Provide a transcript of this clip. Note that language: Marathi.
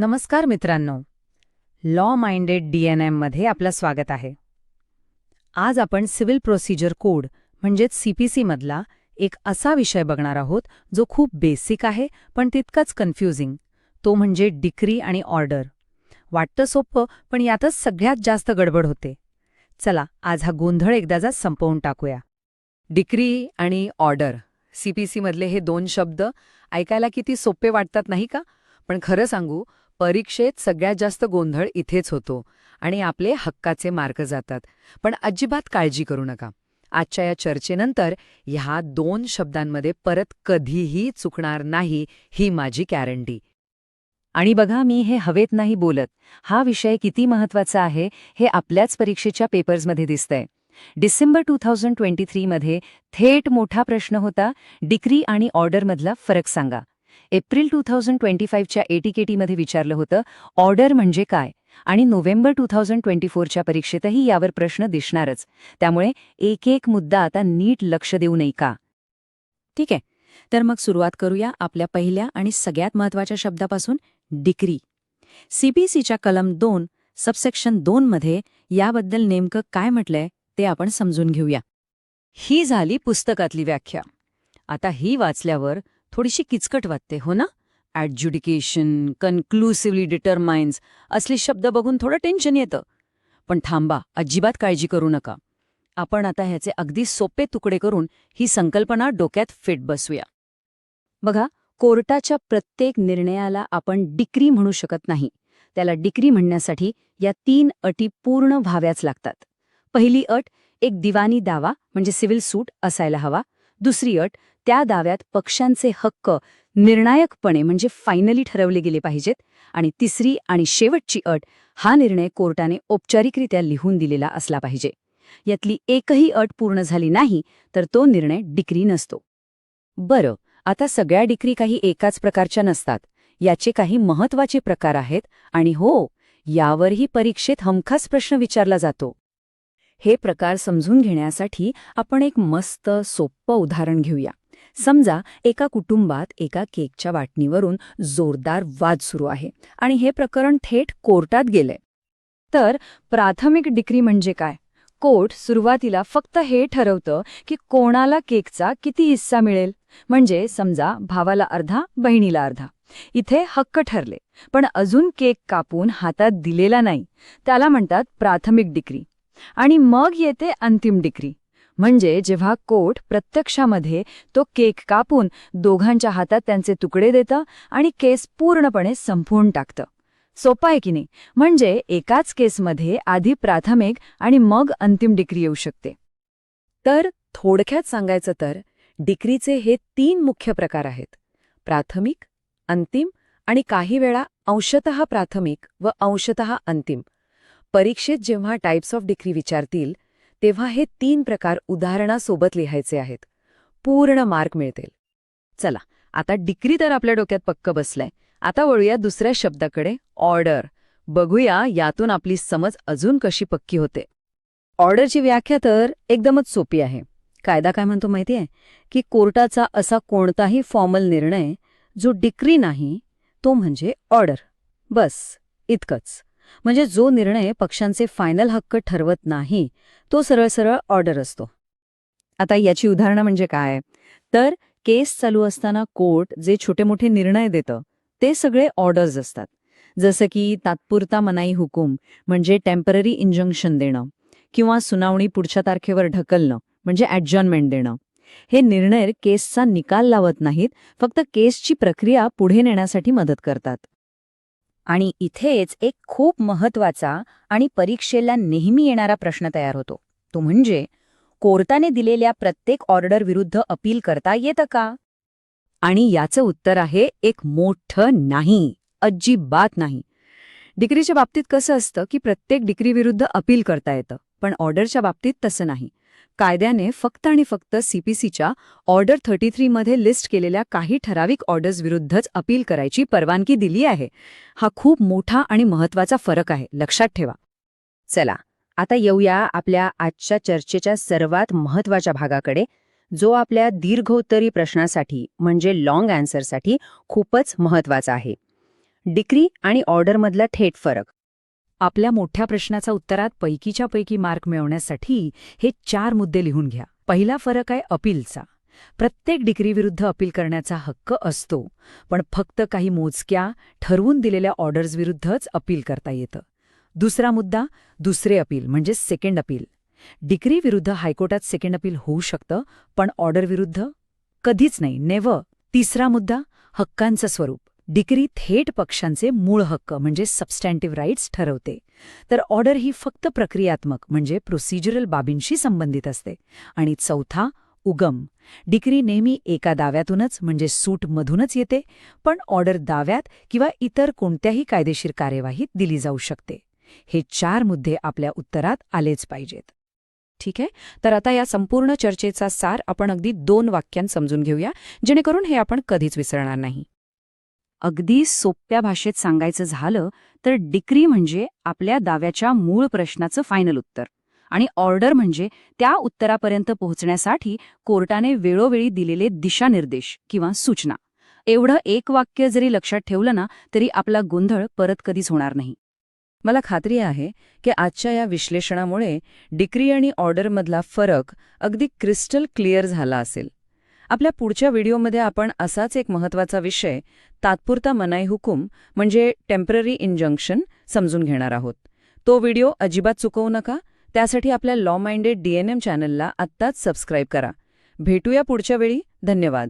नमस्कार मित्रांनो. लॉ माइंडेड डी एन एममध्ये आपलं स्वागत आहे. आज आपण सिव्हिल प्रोसिजर कोड म्हणजेच सी पी सीमधला एक असा विषय बघणार आहोत जो खूप बेसिक आहे पण तितकंच कन्फ्युजिंग. तो म्हणजे डिक्री आणि ऑर्डर. वाटतं सोपं पण यातच सगळ्यात जास्त गडबड होते. चला आज हा गोंधळ एकदाचा संपवून टाकूया. डिक्री आणि ऑर्डर. सी पी सीमधले हे दोन शब्द ऐकायला किती सोपे वाटतात नाही का? पण खरं सांगू परीक्षेत सगळ्यात जास्त गोंधळ इथेच होतो आणि आपले हक्काचे मार्क जातात. पण अजिबात काळजी करू नका. आजच्या या चर्चेनंतर ह्या दोन शब्दांमध्ये परत कधीही चुकणार नाही ही माझी गॅरंटी आणि बघा मी हे हवेत नाही बोलत. हा विषय किती महत्त्वाचा आहे हे आपल्याच परीक्षेच्या पेपर्समध्ये दिसतंय. डिसेंबर टू थाउजंड ट्वेंटी थ्रीमध्ये थेट मोठा प्रश्न होता. डिक्री आणि ऑर्डरमधला फरक सांगा. एप्रिल टू थाउजंड ट्वेंटी फाईव्हच्या एटीकेटीमध्ये विचारलं होतं ऑर्डर म्हणजे काय? आणि नोव्हेंबर टू थाउजंड ट्वेंटी फोरच्या परीक्षेतही यावर प्रश्न दिसणारच. त्यामुळे एक एक मुद्दा आता नीट लक्ष देऊ नये का? ठीक आहे. तर मग सुरुवात करूया आपल्या पहिल्या आणि सगळ्यात महत्त्वाच्या शब्दापासून. डिक्री सीबीसीच्या कलम दोन सबसेक्शन दोनमध्ये याबद्दल नेमकं काय म्हटलंय ते आपण समजून घेऊया. ही झाली पुस्तकातली व्याख्या. आता ही वाचल्यावर थोडीशी किचकट वाटते हो ना? ॲडज्युडिकेशन कन्क्लुसिव्हली डिटरमाइन्स असले शब्द बघून थोडं टेन्शन येतं. पण थांबा अजिबात काळजी करू नका. आपण आता ह्याचे अगदी सोपे तुकडे करून ही संकल्पना डोक्यात फिट बसूया. बघा कोर्टाच्या प्रत्येक निर्णयाला आपण डिक्री म्हणू शकत नाही. त्याला डिक्री म्हणण्यासाठी या तीन अटी पूर्ण व्हाव्याच लागतात. पहिली अट एक दिवाणी दावा म्हणजे सिव्हिल सूट असायला हवा. दुसरी अट त्या दाव्यात पक्षांचे हक्क निर्णायकपणे म्हणजे फायनली ठरवले गेले पाहिजेत. आणि तिसरी आणि शेवटची अट हा निर्णय कोर्टाने औपचारिकरित्या लिहून दिलेला असला पाहिजे. यातली एकही अट पूर्ण झाली नाही तर तो निर्णय डिक्री नसतो. बरं आता सगळ्या डिक्री काही एकाच प्रकारच्या नसतात. याचे काही महत्त्वाचे प्रकार आहेत आणि हो यावरही परीक्षेत हमखास प्रश्न विचारला जातो. हे प्रकार समजून घेण्यासाठी आपण एक मस्त सोप्पं उदाहरण घेऊया. समजा एका कुटुंबात एका केकच्या वाटणीवरून जोरदार वाद सुरू आहे आणि हे प्रकरण थेट कोर्टात गेले तर प्राथमिक डिक्री म्हणजे काय? कोर्ट सुरुवातीला फक्त हे ठरवतं की कोणाला केकचा किती हिस्सा मिळेल. म्हणजे समजा भावाला अर्धा बहिणीला अर्धा. इथे हक्क ठरले. पण अजून केक कापून हातात दिलेला नाही. त्याला म्हणतात प्राथमिक डिक्री. आणि मग येते अंतिम डिक्री. म्हणजे जेव्हा कोर्ट प्रत्यक्षामध्ये तो केक कापून दोघांच्या हातात त्यांचे तुकडे देतं आणि केस पूर्णपणे संपवून टाकतं. सोपं आहे की नाही? म्हणजे एकाच केसमध्ये आधी प्राथमिक आणि मग अंतिम डिक्री येऊ शकते. तर थोडक्यात सांगायचं तर डिक्रीचे हे तीन मुख्य प्रकार आहेत. प्राथमिक अंतिम आणि काही वेळा अंशतः प्राथमिक व अंशतः अंतिम. परीक्षेत जेव्हा टाईप्स ऑफ डिक्री विचारतील तेव्हा हे तीन प्रकार उदाहरणासोबत लिहायचे आहेत. पूर्ण मार्क मिळतील. चला आता डिक्री तर आपल्या डोक्यात पक्क बसलंय. आता वळूया दुसऱ्या शब्दाकडे ऑर्डर बघूया यातून आपली समज अजून कशी पक्की होते. ऑर्डरची व्याख्या तर एकदमच सोपी आहे. कायदा काय म्हणतो माहिती आहे की कोर्टाचा असा कोणताही फॉर्मल निर्णय जो डिक्री नाही तो म्हणजे ऑर्डर बस इतकंच. म्हणजे जो निर्णय पक्षांचे फायनल हक्क ठरवत नाही तो सरळ सरळ ऑर्डर असतो. आता याची उदाहरणं म्हणजे काय? तर केस चालू असताना कोर्ट जे छोटे मोठे निर्णय देतं ते सगळे ऑर्डर्स असतात. जसं की तात्पुरता मनाई हुकूम म्हणजे टेंपररी इंजंक्शन देणं किंवा सुनावणी पुढच्या तारखेवर ढकलणं म्हणजे ॲडजॉनमेंट देणं. हे निर्णय केसचा निकाल लावत नाहीत फक्त केसची प्रक्रिया पुढे नेण्यासाठी मदत करतात. आणि इथेच एक खूप महत्त्वाचा आणि परीक्षेला नेहमी येणारा प्रश्न तयार होतो. तो म्हणजे कोर्टाने दिलेल्या प्रत्येक ऑर्डर विरुद्ध अपील करता येतं का? आणि याचं उत्तर आहे एक मोठं नाही अजिबात नाही. डिग्रीच्या बाबतीत कसं असतं की प्रत्येक डिग्रीविरुद्ध अपील करता येतं पण ऑर्डरच्या बाबतीत तसं नाही. कायद्याने फक्त आणि फक्त सीपीसीच्या ऑर्डर थर्टी थ्रीमध्ये लिस्ट केलेल्या काही ठराविक ऑर्डर्स विरुद्धच अपील करायची परवानगी दिली आहे. हा खूप मोठा आणि महत्त्वाचा फरक आहे. लक्षात ठेवा. चला आता येऊया आपल्या आजच्या चर्चेच्या सर्वात महत्त्वाच्या भागाकडे जो आपल्या दीर्घोत्तरी प्रश्नासाठी म्हणजे लाँग अँसरसाठी खूपच महत्त्वाचा आहे. डिक्री आणि ऑर्डरमधला थेट फरक. आपल्या मोठ्या प्रश्नाचा उत्तरात पैकीच्या पैकी मार्क मिळवण्यासाठी हे चार मुद्दे लिहून घ्या. पहिला फरक आहे अपीलचा. प्रत्येक डिग्रीविरुद्ध अपील करण्याचा हक्क असतो पण फक्त काही मोजक्या ठरवून दिलेल्या ऑर्डर्सविरुद्धच अपील करता येतं. दुसरा मुद्दा दुसरे अपील म्हणजे सेकंड अपील. डिग्रीविरुद्ध हायकोर्टात सेकंड अपील होऊ शकतं पण ऑर्डरविरुद्ध कधीच नाही नेव तिसरा मुद्दा हक्कांचं स्वरूप. डिक्री थेट पक्षांचे मूळ हक्क म्हणजे सबस्टँटिव्ह राईट्स ठरवते. तर ऑर्डर ही फक्त प्रक्रियात्मक म्हणजे प्रोसिजरल बाबींशी संबंधित असते. आणि चौथा उगम. डिक्री नेहमी एका दाव्यातूनच म्हणजे सूटमधूनच येते पण ऑर्डर दाव्यात किंवा इतर कोणत्याही कायदेशीर कार्यवाहीत दिली जाऊ शकते. हे चार मुद्दे आपल्या उत्तरात आलेच पाहिजेत. ठीक आहे? तर आता या संपूर्ण चर्चेचा सार आपण अगदी दोन वाक्यांत समजून घेऊया जेणेकरून हे आपण कधीच विसरणार नाही. अगदी सोप्या भाषेत सांगायचं झालं तर डिक्री म्हणजे आपल्या दाव्याच्या मूळ प्रश्नाचं फायनल उत्तर. आणि ऑर्डर म्हणजे त्या उत्तरापर्यंत पोहोचण्यासाठी कोर्टाने वेळोवेळी दिलेले दिशानिर्देश किंवा सूचना. एवढं एक वाक्य जरी लक्षात ठेवलं ना तरी आपला गोंधळ परत कधीच होणार नाही. मला खात्री आहे की आजच्या या विश्लेषणामुळे डिक्री आणि ऑर्डरमधला फरक अगदी क्रिस्टल क्लिअर झाला असेल. आपल्या पुढच्या व्हिडिओमध्ये आपण असाच एक महत्त्वाचा विषय तात्पुरता मनाई हुकूम म्हणजे टेंपररी इंजंक्शन समजून घेणार आहोत. तो व्हिडिओ अजिबात चुकवू नका त्यासाठी आपल्या लॉ माइंडेड डीएनएम चॅनलला आत्ताच सबस्क्राईब करा. भेटूया पुढच्या वेळी धन्यवाद.